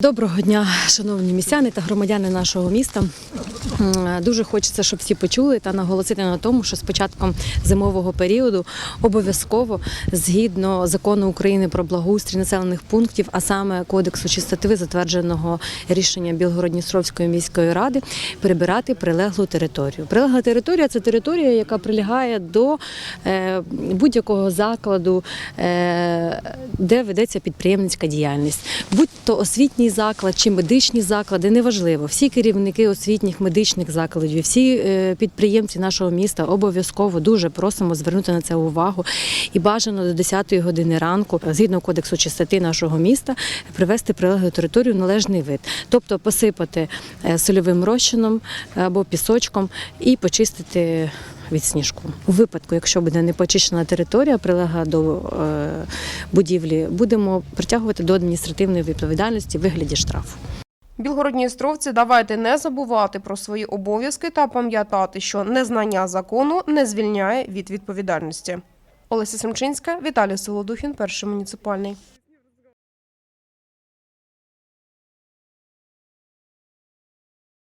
Доброго дня, шановні містяни та громадяни нашого міста. Дуже хочеться, щоб всі почули та наголосити на тому, що з початком зимового періоду обов'язково згідно закону України про благоустрій населених пунктів, а саме кодексу чистоти, затвердженого рішенням Білгородністровської міської ради, прибирати прилеглу територію. Прилегла територія це територія, яка прилягає до е, будь-якого закладу, е, де ведеться підприємницька діяльність, будь то освітній заклад чи медичні заклади, неважливо. Всі керівники освітніх медичних закладів, всі е, підприємці нашого міста обов'язково дуже просимо звернути на це увагу і бажано до 10 години ранку, згідно кодексу чистоти нашого міста, привести прилеглу територію належний вид, тобто посипати е, сольовим розчином або пісочком і почистити. Від сніжку у випадку, якщо буде непочищена територія, прилегла до е, будівлі, будемо притягувати до адміністративної відповідальності в вигляді штрафу. Білгородністровці, давайте не забувати про свої обов'язки та пам'ятати, що незнання закону не звільняє від відповідальності. Олеся Семчинська, Віталій Солодухін, перший муніципальний.